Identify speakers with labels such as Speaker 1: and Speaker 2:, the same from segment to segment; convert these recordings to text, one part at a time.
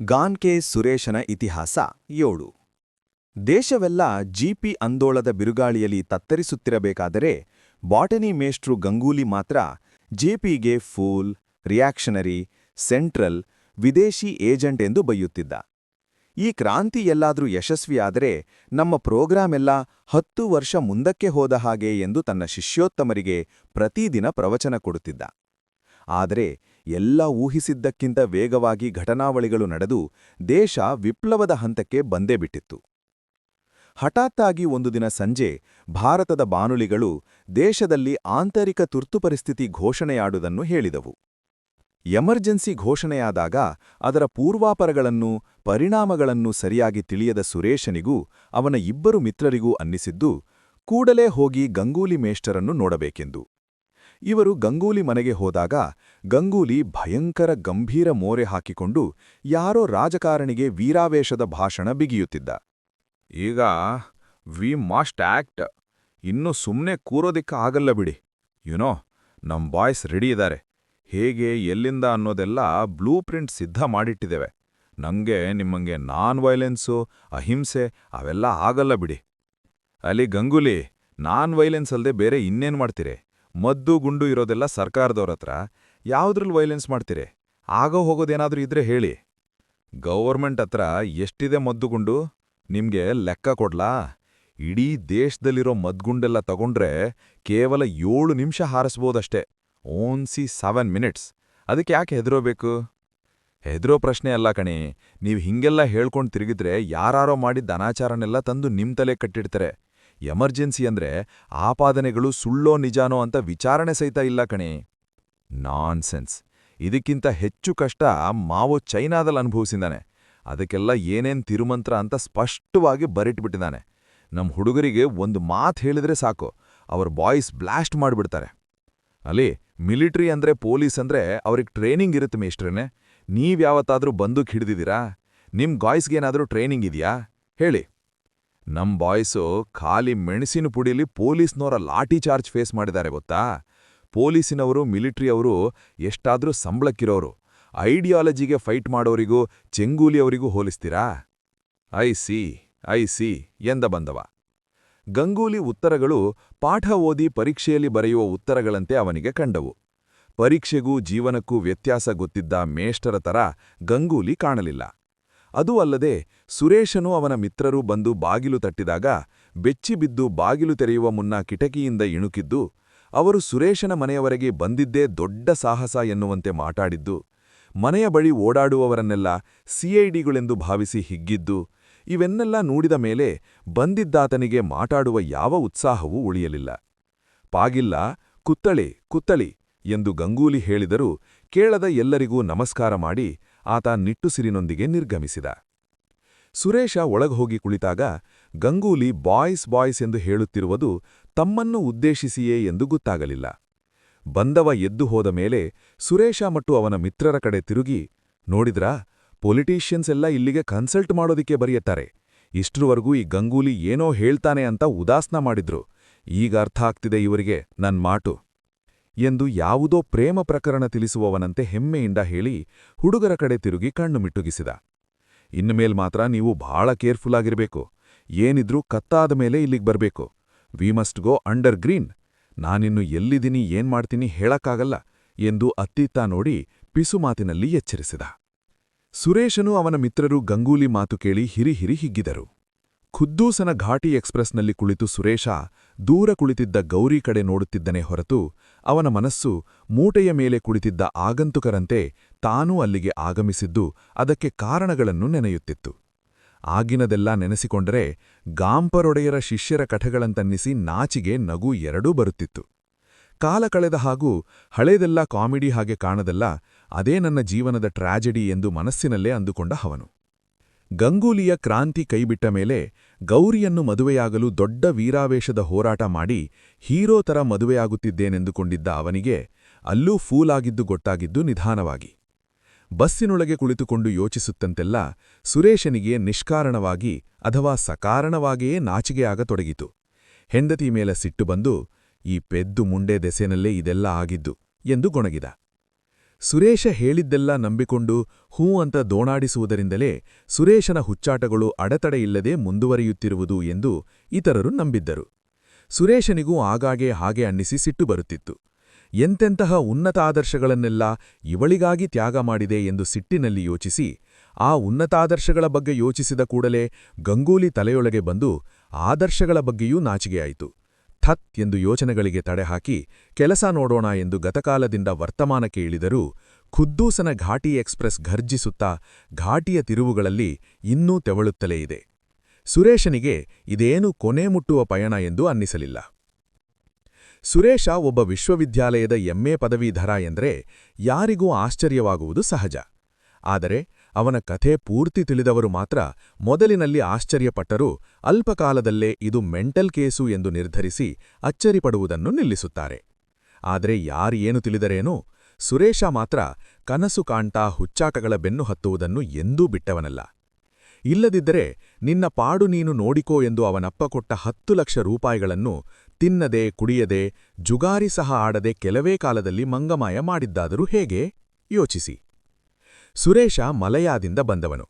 Speaker 1: ಗಾನ್ಕೆ ಸುರೇಶನ ಇತಿಹಾಸ ಏಳು. ದೇಶವೆಲ್ಲ GP ಅಂದೋಳದ ಬಿರುಗಾಳಿಯಲ್ಲಿ ತತ್ತರಿಸುತ್ತಿರಬೇಕಾದರೆ botany ಮೇಷ್ಟ್ರು ಗಂಗೂಲಿ ಮಾತ್ರ ಜೆಪಿಗೆ ಫೂಲ್, ರಿಯಾಕ್ಷನರಿ, ಸೆಂಟ್ರಲ್, ವಿದೇಶಿ ಏಜೆಂಟ್ ಎಂದು ಬೈಯುತ್ತಿದ್ದ ಈ ಕ್ರಾಂತಿ ಎಲ್ಲಾದ್ರೂ ಯಶಸ್ವಿಯಾದರೆ ನಮ್ಮ ಪ್ರೋಗ್ರಾಮೆಲ್ಲ ಹತ್ತು ವರ್ಷ ಮುಂದಕ್ಕೆ ಹೋದ ಹಾಗೆ ಎಂದು ತನ್ನ ಶಿಷ್ಯೋತ್ತಮರಿಗೆ ಪ್ರತಿದಿನ ಪ್ರವಚನ ಕೊಡುತ್ತಿದ್ದ. ಆದರೆ ಎಲ್ಲ ಊಹಿಸಿದ್ದಕ್ಕಿಂತ ವೇಗವಾಗಿ ಘಟನಾವಳಿಗಳು ನಡೆದು ದೇಶ ವಿಪ್ಲವದ ಹಂತಕ್ಕೆ ಬಂದೇ ಬಿಟ್ಟಿತ್ತು. ಹಠಾತ್ತಾಗಿ ಒಂದು ದಿನ ಸಂಜೆ ಭಾರತದ ಬಾನುಲಿಗಳು ದೇಶದಲ್ಲಿ ಆಂತರಿಕ ತುರ್ತು ಪರಿಸ್ಥಿತಿ ಘೋಷಣೆಯಾಡುವುದನ್ನು ಹೇಳಿದವು. ಎಮರ್ಜೆನ್ಸಿ ಘೋಷಣೆಯಾದಾಗ ಅದರ ಪೂರ್ವಾಪರಗಳನ್ನು, ಪರಿಣಾಮಗಳನ್ನು ಸರಿಯಾಗಿ ತಿಳಿಯದ ಸುರೇಶನಿಗೂ ಅವನ ಇಬ್ಬರು ಮಿತ್ರರಿಗೂ ಅನ್ನಿಸಿದ್ದು, ಕೂಡಲೇ ಹೋಗಿ ಗಂಗೂಲಿ ಮೇಷ್ಟರನ್ನು ನೋಡಬೇಕೆಂದು. ಇವರು ಗಂಗೂಲಿ ಮನೆಗೆ ಹೋದಾಗ ಗಂಗೂಲಿ ಭಯಂಕರ ಗಂಭೀರ ಮೋರೆ ಹಾಕಿಕೊಂಡು ಯಾರೋ ರಾಜಕಾರಣಿಗೆ ವೀರಾವೇಶದ ಭಾಷಣ ಬಿಗಿಯುತ್ತಿದ್ದ.
Speaker 2: ಈಗ ವಿ ಮಸ್ಟ್ ಆಕ್ಟ್. ಇನ್ನು ಸುಮ್ಮನೆ ಕೂರೋದಿಕ್ಕ ಆಗಲ್ಲ ಬಿಡಿ. ಯುನೋ ನಮ್ ಬಾಯ್ಸ್ ರೆಡಿ ಇದ್ದಾರೆ ಹೇಗೆ, ಎಲ್ಲಿಂದ ಅನ್ನೋದೆಲ್ಲ ಬ್ಲೂ ಪ್ರಿಂಟ್ ಸಿದ್ಧ ಮಾಡಿಟ್ಟಿದ್ದೇವೆ. ನಂಗೆ, ನಿಮ್ಮಂಗೆ ನಾನ್ ವೈಲೆನ್ಸು, ಅಹಿಂಸೆ ಅವೆಲ್ಲ ಆಗಲ್ಲ ಬಿಡಿ. ಅಲ್ಲಿ ಗಂಗೂಲಿ, ನಾನ್ ವೈಲೆನ್ಸ್ ಅಲ್ಲದೆ ಬೇರೆ ಇನ್ನೇನ್ ಮಾಡ್ತೀರಿ? ಮದ್ದು ಗುಂಡು ಇರೋದೆಲ್ಲ ಸರ್ಕಾರದವ್ರ ಹತ್ರ. ಯಾವುದ್ರಲ್ಲಿ ವೈಲೆನ್ಸ್ ಮಾಡ್ತೀರಿ? ಆಗೋ ಹೋಗೋದೇನಾದ್ರೂ ಇದ್ರೆ ಹೇಳಿ. ಗೌರ್ಮೆಂಟ್ ಹತ್ರ ಎಷ್ಟಿದೆ ಮದ್ದುಗುಂಡು ನಿಮ್ಗೆ ಲೆಕ್ಕ ಕೊಡ್ಲಾ? ಇಡೀ ದೇಶದಲ್ಲಿರೋ ಮದ್ಗುಂಡೆಲ್ಲ ತಗೊಂಡ್ರೆ ಕೇವಲ ಏಳು ನಿಮಿಷ ಹಾರಿಸ್ಬೋದಷ್ಟೇ. ಓನ್ಸಿ ಸೆವೆನ್ ಮಿನಿಟ್ಸ್. ಅದಕ್ಕೆ ಯಾಕೆ ಹೆದರೋಬೇಕು ಹೆದರೋ ಪ್ರಶ್ನೆ ಅಲ್ಲ ಕಣಿ. ನೀವು ಹಿಂಗೆಲ್ಲ ಹೇಳ್ಕೊಂಡು ತಿರುಗಿದ್ರೆ ಯಾರಾರೋ ಮಾಡಿದ್ದ ಅನಾಚಾರನೆಲ್ಲ ತಂದು ನಿಮ್ಮ ತಲೆ ಕಟ್ಟಿಡ್ತಾರೆ. ಎಮರ್ಜೆನ್ಸಿ ಅಂದ್ರೆ ಆಪಾದನೆಗಳು ಸುಳ್ಳೋ ನಿಜಾನೋ ಅಂತ ವಿಚಾರಣೆ ಸಹಿತ ಇಲ್ಲ ಕಣಿ. ನಾನ್ಸೆನ್ಸ್. ಇದಕ್ಕಿಂತ ಹೆಚ್ಚು ಕಷ್ಟ ಮಾವೋ ಚೈನಾದಲ್ಲಿ ಅನುಭವಿಸಿದ್ದಾನೆ. ಅದಕ್ಕೆಲ್ಲ ಏನೇನ್ ತಿರುಮಂತ್ರ ಅಂತ ಸ್ಪಷ್ಟವಾಗಿ ಬರಿಟ್ಬಿಟ್ಟಿದ್ದಾನೆ. ನಮ್ಮ ಹುಡುಗರಿಗೆ ಒಂದು ಮಾತು ಹೇಳಿದ್ರೆ ಸಾಕು. ಅವರ ಬಾಯ್ಸ್ ಬ್ಲಾಸ್ಟ್ ಮಾಡಿಬಿಡ್ತಾರೆ. ಅಲ್ಲಿ ಮಿಲಿಟ್ರಿ ಅಂದ್ರೆ ಪೊಲೀಸ್ ಅಂದ್ರೆ ಅವ್ರಿಗೆ ಟ್ರೈನಿಂಗ್ ಇರುತ್ತೆ ಮೇಷ್ಟ್ರೇನೆ. ನೀವ್ಯಾವತ್ತಾದ್ರೂ ಬಂದೂಕ್ ಹಿಡಿದಿದ್ದೀರಾ? ನಿಮ್ ಗಾಯ್ಸ್ಗೇನಾದರೂ ಟ್ರೈನಿಂಗ್ ಇದೆಯಾ? ಹೇಳಿ. ನಮ್ ಬಾಯ್ಸು ಖಾಲಿ ಮೆಣಸಿನ ಪುಡಿಲಿ ಪೊಲೀಸ್ನವರ ಲಾಠಿ ಚಾರ್ಜ್ ಫೇಸ್ ಮಾಡಿದ್ದಾರೆ ಗೊತ್ತಾ? ಪೊಲೀಸಿನವರು, ಮಿಲಿಟ್ರಿಯವರು ಎಷ್ಟಾದ್ರೂ ಸಂಬಳಕ್ಕಿರೋರು. ಐಡಿಯಾಲಜಿಗೆ ಫೈಟ್ ಮಾಡೋರಿಗೂ, ಚೆಂಗೂಲಿಯವರಿಗೂ ಹೋಲಿಸ್ತೀರಾ? ಐ ಸಿ ಐ ಸಿ, ಎಂದ ಬಂದವ. ಗಂಗೂಲಿ ಉತ್ತರಗಳು ಪಾಠ ಓದಿ ಪರೀಕ್ಷೆಯಲ್ಲಿ ಬರೆಯುವ ಉತ್ತರಗಳಂತೆ ಅವನಿಗೆ ಕಂಡವು. ಪರೀಕ್ಷೆಗೂ ಜೀವನಕ್ಕೂ ವ್ಯತ್ಯಾಸ ಗೊತ್ತಿದ್ದ ಮೇಷ್ಟರ ತರ ಗಂಗೂಲಿ ಕಾಣಲಿಲ್ಲ. ಅದೂ ಅಲ್ಲದೆ ಸುರೇಶನು ಅವನ ಮಿತ್ರರು ಬಂದು ಬಾಗಿಲು ತಟ್ಟಿದಾಗ ಬೆಚ್ಚಿಬಿದ್ದು ಬಾಗಿಲು ತೆರೆಯುವ ಮುನ್ನ ಕಿಟಕಿಯಿಂದ ಇಣುಕಿದ್ದು, ಅವರು ಸುರೇಶನ ಮನೆಯವರೆಗೆ ಬಂದಿದ್ದೇ ದೊಡ್ಡ ಸಾಹಸ ಎನ್ನುವಂತೆ ಮಾತಾಡಿದ್ದು, ಮನೆಯ ಬಳಿ ಓಡಾಡುವವರನ್ನೆಲ್ಲ ಸಿಐಡಿಗಳೆಂದು ಭಾವಿಸಿ ಹಿಗ್ಗಿದ್ದು, ಇವೆನ್ನೆಲ್ಲ ನೋಡಿದ ಮೇಲೆ ಬಂದಿದ್ದಾತನಿಗೆ ಮಾತಾಡುವ ಯಾವ ಉತ್ಸಾಹವೂ ಉಳಿಯಲಿಲ್ಲ. ಪಾಗಿಲ್ಲ, ಕುತ್ತಳಿ ಕುತ್ತಳಿ ಎಂದು ಗಂಗೂಲಿ ಹೇಳಿದರೂ ಕೇಳದ ಎಲ್ಲರಿಗೂ ನಮಸ್ಕಾರ ಮಾಡಿ ಆತ ನಿಟ್ಟುಸಿರಿನೊಂದಿಗೆ ನಿರ್ಗಮಿಸಿದ. ಸುರೇಶ ಒಳಗೋಗಿ ಕುಳಿತಾಗ ಗಂಗೂಲಿ ಬಾಯ್ಸ್ ಬಾಯ್ಸ್ ಎಂದು ಹೇಳುತ್ತಿರುವುದು ತಮ್ಮನ್ನು ಉದ್ದೇಶಿಸಿಯೇ ಎಂದು ಗೊತ್ತಾಗಲಿಲ್ಲ. ಬಂದವ ಎದ್ದು ಹೋದ ಮೇಲೆ ಸುರೇಶ ಮತ್ತು ಅವನ ಮಿತ್ರರ ಕಡೆ ತಿರುಗಿ, ನೋಡಿದ್ರಾ, ಪೊಲಿಟೀಷಿಯನ್ಸ್ ಎಲ್ಲ ಇಲ್ಲಿಗೆ ಕನ್ಸಲ್ಟ್ ಮಾಡೋದಿಕ್ಕೆ ಬರೆಯುತ್ತಾರೆ. ಇಷ್ಟರವರೆಗೂ ಈ ಗಂಗೂಲಿ ಏನೋ ಹೇಳ್ತಾನೆ ಅಂತ ಉದಾಸ್ನ ಮಾಡಿದ್ರು. ಈಗ ಅರ್ಥ ಆಗ್ತಿದೆ ಇವರಿಗೆ ನನ್ ಮಾಟು ಎಂದು ಯಾವುದೋ ಪ್ರೇಮ ಪ್ರಕರಣ ತಿಳಿಸುವವನಂತೆ ಹೆಮ್ಮೆಯಿಂದ ಹೇಳಿ ಹುಡುಗರ ಕಡೆ ತಿರುಗಿ ಕಣ್ಣು ಮಿಟ್ಟುಗಿಸಿದ ಮೇಲ್ ಮಾತ್ರ ನೀವು ಬಹಳ ಕೇರ್ಫುಲ್ ಆಗಿರಬೇಕು. ಏನಿದ್ರೂ ಕತ್ತಾದ ಮೇಲೆ ಇಲ್ಲಿಗೆ ಬರಬೇಕು. We must go underground. ನಾನಿನ್ನು ಎಲ್ಲಿದ್ದೀನಿ, ಏನ್ ಮಾಡ್ತೀನಿ ಹೇಳಕ್ಕಾಗಲ್ಲ ಎಂದು ಅತ್ತಿತ್ತ ನೋಡಿ ಪಿಸುಮಾತಿನಲ್ಲಿ ಎಚ್ಚರಿಸಿದ. ಸುರೇಶನು ಅವನ ಮಿತ್ರರು ಗಂಗೂಲಿ ಮಾತು ಕೇಳಿ ಹಿರಿಹಿರಿ ಹಿಗ್ಗಿದರು. ಖುದ್ದೂಸನ ಘಾಟಿ ಎಕ್ಸ್ಪ್ರೆಸ್ನಲ್ಲಿ ಕುಳಿತು ಸುರೇಶ ದೂರ ಕುಳಿತಿದ್ದ ಗೌರಿ ಕಡೆ ನೋಡುತ್ತಿದ್ದನೇ ಹೊರತು ಅವನ ಮನಸ್ಸು ಮೂಟೆಯ ಮೇಲೆ ಕುಳಿತಿದ್ದ ಆಗಂತುಕರಂತೆ ತಾನೂ ಅಲ್ಲಿಗೆ ಆಗಮಿಸಿದ್ದು ಅದಕ್ಕೆ ಕಾರಣಗಳನ್ನು ನೆನೆಯುತ್ತಿತ್ತು. ಆಗಿನದೆಲ್ಲ ನೆನೆಸಿಕೊಂಡರೆ ಗಾಂಪರೊಡೆಯರ ಶಿಷ್ಯರ ಕಠಗಳಂತನ್ನಿಸಿ ನಾಚಿಗೆ ನಗು ಎರಡೂ ಬರುತ್ತಿತ್ತು. ಕಾಲ ಕಳೆದ ಹಾಗೂ ಹಳೇದೆಲ್ಲ ಕಾಮಿಡಿ ಹಾಗೆ ಕಾಣದಲ್ಲ ಅದೇ ನನ್ನ ಜೀವನದ ಟ್ರಾಜೆಡಿ ಎಂದು ಮನಸ್ಸಿನಲ್ಲೇ ಅಂದುಕೊಂಡ ಹವನು. ಗಂಗೂಲಿಯ ಕ್ರಾಂತಿ ಕೈಬಿಟ್ಟ ಮೇಲೆ ಗೌರಿಯನ್ನು ಮದುವೆಯಾಗಲು ದೊಡ್ಡ ವೀರಾವೇಶದ ಹೋರಾಟ ಮಾಡಿ ಹೀರೋ ಥರ ಮದುವೆಯಾಗುತ್ತಿದ್ದೇನೆಂದುಕೊಂಡಿದ್ದ ಅವನಿಗೆ ಅಲ್ಲೂ ಫೂಲಾಗಿದ್ದು ಗೊತ್ತಾಗಿದ್ದು ನಿಧಾನವಾಗಿ. ಬಸ್ಸಿನೊಳಗೆ ಕುಳಿತುಕೊಂಡು ಯೋಚಿಸುತ್ತಂತೆಲ್ಲ ಸುರೇಶನಿಗೆ ನಿಷ್ಕಾರಣವಾಗಿ ಅಥವಾ ಸಕಾರಣವಾಗಿಯೇ ನಾಚಿಗೆಯಾಗತೊಡಗಿತು ಹೆಂಡತಿ ಮೇಲೆ ಸಿಟ್ಟು ಬಂದು, ಈ ಪೆದ್ದು ಮುಂಡೆ ದೆಸೆನಲ್ಲೇ ಇದೆಲ್ಲ ಆಗಿದ್ದು ಎಂದು ಗೊಣಗಿದ. ಸುರೇಶ ಹೇಳಿದ್ದೆಲ್ಲ ನಂಬಿಕೊಂಡು ಹೂ ಅಂತ ದೋಣಾಡಿಸುವುದರಿಂದಲೇ ಸುರೇಶನ ಹುಚ್ಚಾಟಗಳು ಅಡೆತಡೆಯಿಲ್ಲದೆ ಮುಂದುವರಿಯುತ್ತಿರುವುದು ಎಂದು ಇತರರು ನಂಬಿದ್ದರು. ಸುರೇಶನಿಗೂ ಆಗಾಗೆ ಹಾಗೆ ಅನ್ನಿಸಿ ಸಿಟ್ಟು ಬರುತ್ತಿತ್ತು. ಎಂತೆಂತಹ ಉನ್ನತ ಆದರ್ಶಗಳನ್ನೆಲ್ಲ ಇವಳಿಗಾಗಿ ತ್ಯಾಗ ಮಾಡಿದೆ ಎಂದು ಸಿಟ್ಟಿನಲ್ಲಿ ಯೋಚಿಸಿ, ಆ ಉನ್ನತಾದರ್ಶಗಳ ಬಗ್ಗೆ ಯೋಚಿಸಿದ ಕೂಡಲೇ ಗಂಗೂಲಿ ತಲೆಯೊಳಗೆ ಬಂದು ಆದರ್ಶಗಳ ಬಗ್ಗೆಯೂ ನಾಚಿಕೆಯಾಯಿತು. ಥತ್ ಎಂದು ಯೋಚನೆಗಳಿಗೆ ತಡೆಹಾಕಿ ಕೆಲಸ ನೋಡೋಣ ಎಂದು ಗತಕಾಲದಿಂದ ವರ್ತಮಾನಕ್ಕೆ ಇಳಿದರೂ ಖುದ್ದೂಸನ ಘಾಟಿ ಎಕ್ಸ್‌ಪ್ರೆಸ್ ಘರ್ಜಿಸುತ್ತಾ ಘಾಟಿಯ ತಿರುವುಗಳಲ್ಲಿ ಇನ್ನೂ ತೆವಳುತ್ತಲೇ ಇದೆ. ಸುರೇಶನಿಗೆ ಇದೇನು ಕೊನೆ ಮುಟ್ಟುವ ಪಯಣ ಎಂದು ಅನ್ನಿಸಲಿಲ್ಲ. ಸುರೇಶ ಒಬ್ಬ ವಿಶ್ವವಿದ್ಯಾಲಯದ ಎಂಎ ಪದವೀಧರ ಎಂದರೆ ಯಾರಿಗೂ ಆಶ್ಚರ್ಯವಾಗುವುದು ಸಹಜ. ಆದರೆ ಅವನ ಕಥೆ ಪೂರ್ತಿ ತಿಳಿದವರು ಮಾತ್ರ ಮೊದಲಿನಲ್ಲಿ ಆಶ್ಚರ್ಯಪಟ್ಟರೂ ಅಲ್ಪಕಾಲದಲ್ಲೇ ಇದು ಮೆಂಟಲ್ ಕೇಸು ಎಂದು ನಿರ್ಧರಿಸಿ ಅಚ್ಚರಿಪಡುವುದನ್ನು ನಿಲ್ಲಿಸುತ್ತಾರೆ. ಆದರೆ ಯಾರೇನು ತಿಳಿದರೇನೋ ಸುರೇಶ ಮಾತ್ರ ಕನಸು ಕಾಣ್ತಾ ಹುಚ್ಚಾಟಗಳ ಬೆನ್ನು ಹತ್ತುವುದನ್ನು ಎಂದೂ ಬಿಟ್ಟವನಲ್ಲ. ಇಲ್ಲದಿದ್ದರೆ ನಿನ್ನ ಪಾಡು ನೀನು ನೋಡಿಕೋ ಎಂದು ಅವನಪ್ಪ ಕೊಟ್ಟ ಹತ್ತು ಲಕ್ಷ ರೂಪಾಯಿಗಳನ್ನು ತಿನ್ನದೆ, ಕುಡಿಯದೆ, ಜುಗಾರಿ ಸಹ ಆಡದೆ ಕೆಲವೇ ಕಾಲದಲ್ಲಿ ಮಂಗಮಾಯ ಮಾಡಿದ್ದಾದರೂ ಹೇಗೆ? ಯೋಚಿಸಿ. ಸುರೇಶ ಮಲಯಾದಿಂದ ಬಂದವನು.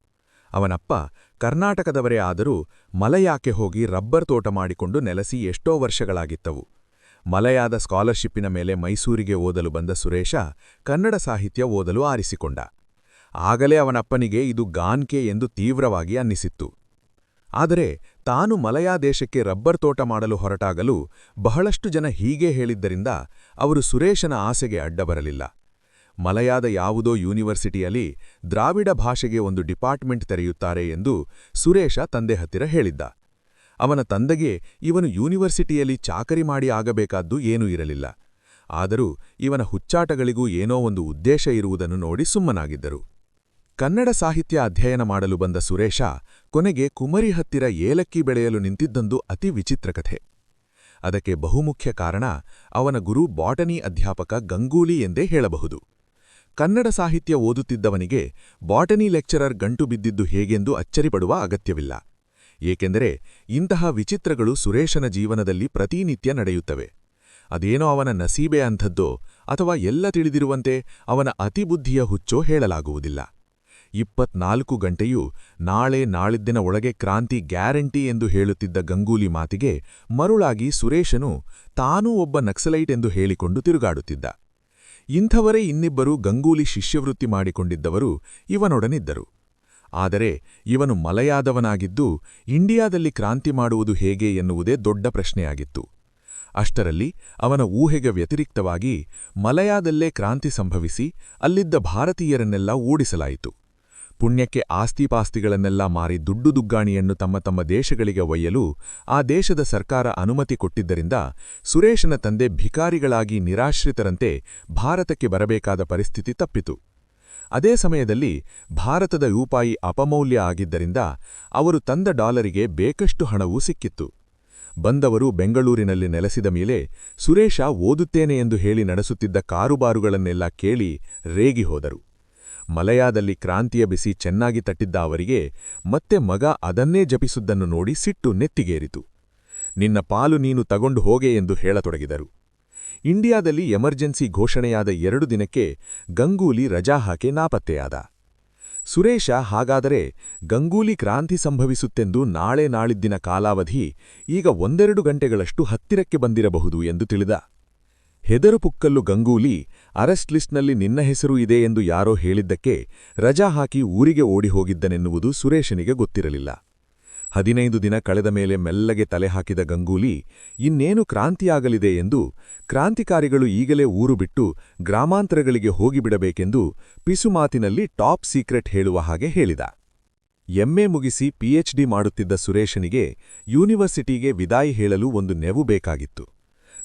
Speaker 2: ಅವನಪ್ಪ, ಕರ್ನಾಟಕದವರೇ ಆದರೂ ಮಲಯಾಕ್ಕೆ ಹೋಗಿ ರಬ್ಬರ್ ತೋಟ ಮಾಡಿಕೊಂಡು ನೆಲೆಸಿ ಎಷ್ಟೋ ವರ್ಷಗಳಾಗಿತ್ತವು. ಮಲಯಾದ ಸ್ಕಾಲರ್ಶಿಪ್ಪಿನ ಮೇಲೆ ಮೈಸೂರಿಗೆ ಓದಲು ಬಂದ ಸುರೇಶ ಕನ್ನಡ ಸಾಹಿತ್ಯ ಓದಲು ಆರಿಸಿಕೊಂಡ. ಆಗಲೇ ಅವನಪ್ಪನಿಗೆ ಇದು ಗಾನ್ಕೆ ಎಂದು ತೀವ್ರವಾಗಿ ಅನ್ನಿಸಿತ್ತು. ಆದರೆ ತಾನು ಮಲಯಾ ದೇಶಕ್ಕೆ ರಬ್ಬರ್ ತೋಟ ಮಾಡಲು ಹೊರಟಾಗಲು ಬಹಳಷ್ಟು ಜನ ಹೀಗೆ ಹೇಳಿದ್ದರಿಂದ ಅವರು ಸುರೇಶನ ಆಸೆಗೆ ಅಡ್ಡಬರಲಿಲ್ಲ. ಮಲಯಾದ ಯಾವುದೋ ಯೂನಿವರ್ಸಿಟಿಯಲ್ಲಿ ದ್ರಾವಿಡ ಭಾಷೆಗೆ ಒಂದು ಡಿಪಾರ್ಟ್ಮೆಂಟ್ ತೆರೆಯುತ್ತಾರೆ ಎಂದು ಸುರೇಶ ತಂದೆ ಹತ್ತಿರ ಹೇಳಿದ್ದ. ಅವನ ತಂದೆಗೆ ಇವನು ಯೂನಿವರ್ಸಿಟಿಯಲ್ಲಿ ಚಾಕರಿ ಮಾಡಿ ಆಗಬೇಕಾದ್ದು ಏನೂ ಇರಲಿಲ್ಲ. ಆದರೂ ಇವನ ಹುಚ್ಚಾಟಗಳಿಗೂ ಏನೋ ಒಂದು ಉದ್ದೇಶ ಇರುವುದನ್ನು ನೋಡಿ ಸುಮ್ಮನಾಗಿದ್ದರು. ಕನ್ನಡ ಸಾಹಿತ್ಯ ಅಧ್ಯಯನ ಮಾಡಲು ಬಂದ ಸುರೇಶ ಕೊನೆಗೆ ಕುಮರಿ ಹತ್ತಿರ ಏಲಕ್ಕಿ ಬೆಳೆಯಲು ನಿಂತಿದ್ದೊಂದು ಅತಿ ವಿಚಿತ್ರ ಕಥೆ. ಅದಕ್ಕೆ ಬಹುಮುಖ್ಯ ಕಾರಣ ಅವನ ಗುರು ಬಾಟನಿ ಅಧ್ಯಾಪಕ ಗಂಗೂಲಿ ಎಂದೇ ಹೇಳಬಹುದು. ಕನ್ನಡ ಸಾಹಿತ್ಯ ಓದುತ್ತಿದ್ದವನಿಗೆ ಬಾಟನಿ ಲೆಕ್ಚರರ್ ಗಂಟು ಬಿದ್ದಿದ್ದು ಹೇಗೆಂದು ಅಚ್ಚರಿಪಡುವ ಅಗತ್ಯವಿಲ್ಲ. ಏಕೆಂದರೆ ಇಂತಹ ವಿಚಿತ್ರಗಳು ಸುರೇಶನ ಜೀವನದಲ್ಲಿ ಪ್ರತಿನಿತ್ಯ ನಡೆಯುತ್ತವೆ. ಅದೇನೋ ಅವನ ನಸೀಬೆ ಅಂಥದ್ದೋ ಅಥವಾ ಎಲ್ಲ ತಿಳಿದಿರುವಂತೆ ಅವನ ಅತಿಬುದ್ಧಿಯ ಹುಚ್ಚೋ ಹೇಳಲಾಗುವುದಿಲ್ಲ. ಇಪ್ಪತ್ನಾಲ್ಕು ಗಂಟೆಯೂ ನಾಳೆ ನಾಳಿದ್ದಿನ ಒಳಗೆ ಕ್ರಾಂತಿ ಗ್ಯಾರಂಟಿ ಎಂದು ಹೇಳುತ್ತಿದ್ದ ಗಂಗೂಲಿ ಮಾತಿಗೆ ಮರುಳಾಗಿ ಸುರೇಶನು ತಾನೂ ಒಬ್ಬ ನಕ್ಸಲೈಟ್ ಎಂದು ಹೇಳಿಕೊಂಡು ತಿರುಗಾಡುತ್ತಿದ್ದ. ಇಂಥವರೇ ಇನ್ನಿಬ್ಬರು ಗಂಗೂಲಿ ಶಿಷ್ಯವೃತ್ತಿ ಮಾಡಿಕೊಂಡಿದ್ದವರು ಇವನೊಡನಿದ್ದರು. ಆದರೆ ಇವನು ಮಲಯಾದವನಾಗಿದ್ದು ಇಂಡಿಯಾದಲ್ಲಿ ಕ್ರಾಂತಿ ಮಾಡುವುದು ಹೇಗೆ ಎನ್ನುವುದೇ ದೊಡ್ಡ ಪ್ರಶ್ನೆಯಾಗಿತ್ತು. ಅಷ್ಟರಲ್ಲಿ ಅವನ ಊಹೆಗೆ ವ್ಯತಿರಿಕ್ತವಾಗಿ ಮಲಯಾದಲ್ಲೇ ಕ್ರಾಂತಿ ಸಂಭವಿಸಿ ಅಲ್ಲಿದ್ದ ಭಾರತೀಯರನ್ನೆಲ್ಲ ಓಡಿಸಲಾಯಿತು. ಪುಣ್ಯಕ್ಕೆ ಆಸ್ತಿಪಾಸ್ತಿಗಳನ್ನೆಲ್ಲ ಮಾರಿ ದುಡ್ಡು ದುಗ್ಗಾಣಿಯನ್ನು ತಮ್ಮ ತಮ್ಮ ದೇಶಗಳಿಗೆ ಒಯ್ಯಲು ಆ ದೇಶದ ಸರ್ಕಾರ ಅನುಮತಿ ಕೊಟ್ಟಿದ್ದರಿಂದ ಸುರೇಶನ ತಂದೆ ಭಿಕಾರಿಗಳಾಗಿ ನಿರಾಶ್ರಿತರಂತೆ ಭಾರತಕ್ಕೆ ಬರಬೇಕಾದ ಪರಿಸ್ಥಿತಿ ತಪ್ಪಿತು. ಅದೇ ಸಮಯದಲ್ಲಿ ಭಾರತದ ರೂಪಾಯಿ ಅಪಮೌಲ್ಯ ಆಗಿದ್ದರಿಂದ ಅವರು ತಂದ ಡಾಲರಿಗೆ ಬೇಕಷ್ಟು ಹಣವೂ ಸಿಕ್ಕಿತ್ತು. ಬಂದವರು ಬೆಂಗಳೂರಿನಲ್ಲಿ ನೆಲೆಸಿದ ಮೇಲೆ ಸುರೇಶ ಓದುತ್ತೇನೆ ಎಂದು ಹೇಳಿ ನಡೆಸುತ್ತಿದ್ದ ಕಾರುಬಾರುಗಳನ್ನೆಲ್ಲ ಕೇಳಿ ರೇಗಿ ಹೋದರು ಮಲಯಾದಲ್ಲಿ ಕ್ರಾಂತಿಯ ಬಿಸಿ ಚೆನ್ನಾಗಿ ತಟ್ಟಿದ್ದ ಅವರಿಗೆ ಮತ್ತೆ ಮಗ ಅದನ್ನೇ ಜಪಿಸುದ್ದನ್ನು ನೋಡಿ ಸಿಟ್ಟು ನೆತ್ತಿಗೇರಿತು. ನಿನ್ನ ಪಾಲು ನೀನು ತಗೊಂಡು ಹೋಗೆ ಎಂದು ಹೇಳತೊಡಗಿದರು. ಇಂಡಿಯಾದಲ್ಲಿ ಎಮರ್ಜೆನ್ಸಿ ಘೋಷಣೆಯಾದ ಎರಡು ದಿನಕ್ಕೆ ಗಂಗೂಲಿ ರಜಾ ಹಾಕಿ ನಾಪತ್ತೆಯಾದ. ಸುರೇಶ ಹಾಗಾದರೆ ಗಂಗೂಲಿ ಕ್ರಾಂತಿ ಸಂಭವಿಸುತ್ತೆಂದು ನಾಳೆ ನಾಳಿದ್ದಿನ ಕಾಲಾವಧಿ ಈಗ ಒಂದೆರಡು ಗಂಟೆಗಳಷ್ಟು ಹತ್ತಿರಕ್ಕೆ ಬಂದಿರಬಹುದು ಎಂದು ತಿಳಿದ. ಹೆದರು ಪುಕ್ಕಲ್ಲು ಗಂಗೂಲಿ ಅರೆಸ್ಟ್ ಲಿಸ್ಟ್ನಲ್ಲಿ ನಿನ್ನ ಹೆಸರು ಇದೆ ಎಂದು ಯಾರೋ ಹೇಳಿದ್ದಕ್ಕೆ ರಜಾ ಹಾಕಿ ಊರಿಗೆ ಓಡಿ ಹೋಗಿದ್ದನೆನ್ನುವುದು ಸುರೇಶನಿಗೆ ಗೊತ್ತಿರಲಿಲ್ಲ. ಹದಿನೈದು ದಿನ ಕಳೆದ ಮೇಲೆ ಮೆಲ್ಲಗೆ ತಲೆ ಹಾಕಿದ ಗಂಗೂಲಿ, ಇನ್ನೇನು ಕ್ರಾಂತಿಯಾಗಲಿದೆ ಎಂದು ಕ್ರಾಂತಿಕಾರಿಗಳು ಈಗಲೇ ಊರು ಬಿಟ್ಟು ಗ್ರಾಮಾಂತರಗಳಿಗೆ ಹೋಗಿಬಿಡಬೇಕೆಂದು ಪಿಸುಮಾತಿನಲ್ಲಿ ಟಾಪ್ ಸೀಕ್ರೆಟ್ ಹೇಳುವ ಹಾಗೆ ಹೇಳಿದ. ಎಂಎ ಮುಗಿಸಿ ಪಿಎಚ್ಡಿ ಮಾಡುತ್ತಿದ್ದ ಸುರೇಶನಿಗೆ ಯೂನಿವರ್ಸಿಟಿಗೆ ವಿದಾಯಿ ಹೇಳಲು ಒಂದು ನೆವು ಬೇಕಾಗಿತ್ತು.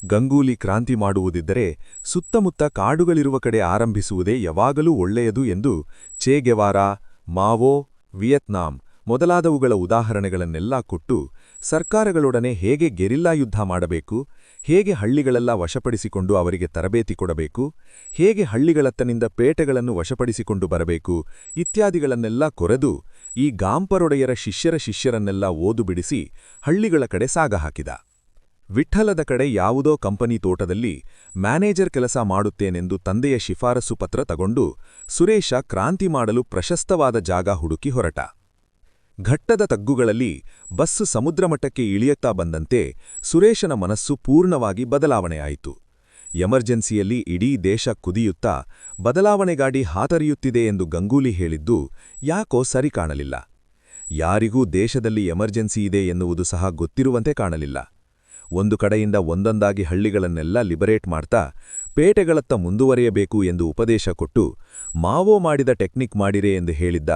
Speaker 2: ಗಂಗೂಲಿ ಕ್ರಾಂತಿ ಮಾಡುವುದಿದ್ದರೆ ಸುತ್ತಮುತ್ತ ಕಾಡುಗಳಿರುವ ಕಡೆ ಆರಂಭಿಸುವುದೇ ಯಾವಾಗಲೂ ಒಳ್ಳೆಯದು ಎಂದು ಚೇಗೆವಾರಾ ಮಾವೋ, ವಿಯತ್ನಾಂ ಮೊದಲಾದವುಗಳ ಉದಾಹರಣೆಗಳನ್ನೆಲ್ಲ ಕೊಟ್ಟು ಸರ್ಕಾರಗಳೊಡನೆ ಹೇಗೆ ಗೆರಿಲ್ಲಾ ಯುದ್ಧ ಮಾಡಬೇಕು, ಹೇಗೆ ಹಳ್ಳಿಗಳೆಲ್ಲ ವಶಪಡಿಸಿಕೊಂಡು ಅವರಿಗೆ ತರಬೇತಿ ಕೊಡಬೇಕು, ಹೇಗೆ ಹಳ್ಳಿಗಳತ್ತನಿಂದ ಪೇಟೆಗಳನ್ನು ವಶಪಡಿಸಿಕೊಂಡು ಬರಬೇಕು ಇತ್ಯಾದಿಗಳನ್ನೆಲ್ಲ ಕೊರೆದು ಈ ಗಾಂಪರೊಡೆಯರ ಶಿಷ್ಯರ ಶಿಷ್ಯರನ್ನೆಲ್ಲ ಓದು ಬಿಡಿಸಿ ಹಳ್ಳಿಗಳ ಕಡೆ ಸಾಗ ಹಾಕಿದ ವಿಠ್ಠಲದ ಕಡೆ ಯಾವುದೋ ಕಂಪನಿ ತೋಟದಲ್ಲಿ ಮ್ಯಾನೇಜರ್ ಕೆಲಸ ಮಾಡುತ್ತೇನೆಂದು ತಂದೆಯ ಶಿಫಾರಸು ಪತ್ರ ತಗೊಂಡು ಸುರೇಶ ಕ್ರಾಂತಿ ಮಾಡಲು ಪ್ರಶಸ್ತವಾದ ಜಾಗ ಹುಡುಕಿ ಹೊರಟ. ಘಟ್ಟದ ತಗ್ಗುಗಳಲ್ಲಿ ಬಸ್ಸು ಸಮುದ್ರಮಟ್ಟಕ್ಕೆ ಇಳಿಯುತ್ತಾ ಬಂದಂತೆ ಸುರೇಶನ ಮನಸ್ಸು ಪೂರ್ಣವಾಗಿ ಬದಲಾವಣೆಯಾಯಿತು. ಎಮರ್ಜೆನ್ಸಿಯಲ್ಲಿ ಇಡೀ ದೇಶ ಕುದಿಯುತ್ತಾ ಬದಲಾವಣೆಗಾಡಿ ಹಾತರಿಯುತ್ತಿದೆ ಎಂದು ಗಂಗೂಲಿ ಹೇಳಿದ್ದು ಯಾಕೋ ಸರಿ ಕಾಣಲಿಲ್ಲ. ಯಾರಿಗೂ ದೇಶದಲ್ಲಿ ಎಮರ್ಜೆನ್ಸಿ ಇದೆ ಎನ್ನುವುದು ಸಹ ಗೊತ್ತಿರುವಂತೆ ಕಾಣಲಿಲ್ಲ. ಒಂದು ಕಡೆಯಿಂದ ಒಂದೊಂದಾಗಿ ಹಳ್ಳಿಗಳನ್ನೆಲ್ಲ ಲಿಬರೇಟ್ ಮಾಡ್ತಾ ಪೇಟೆಗಳತ್ತ ಮುಂದುವರಿಯಬೇಕು ಎಂದು ಉಪದೇಶ ಕೊಟ್ಟು ಮಾವೋ ಮಾಡಿದ ಟೆಕ್ನಿಕ್ ಮಾಡಿರೆ ಎಂದು ಹೇಳಿದ್ದ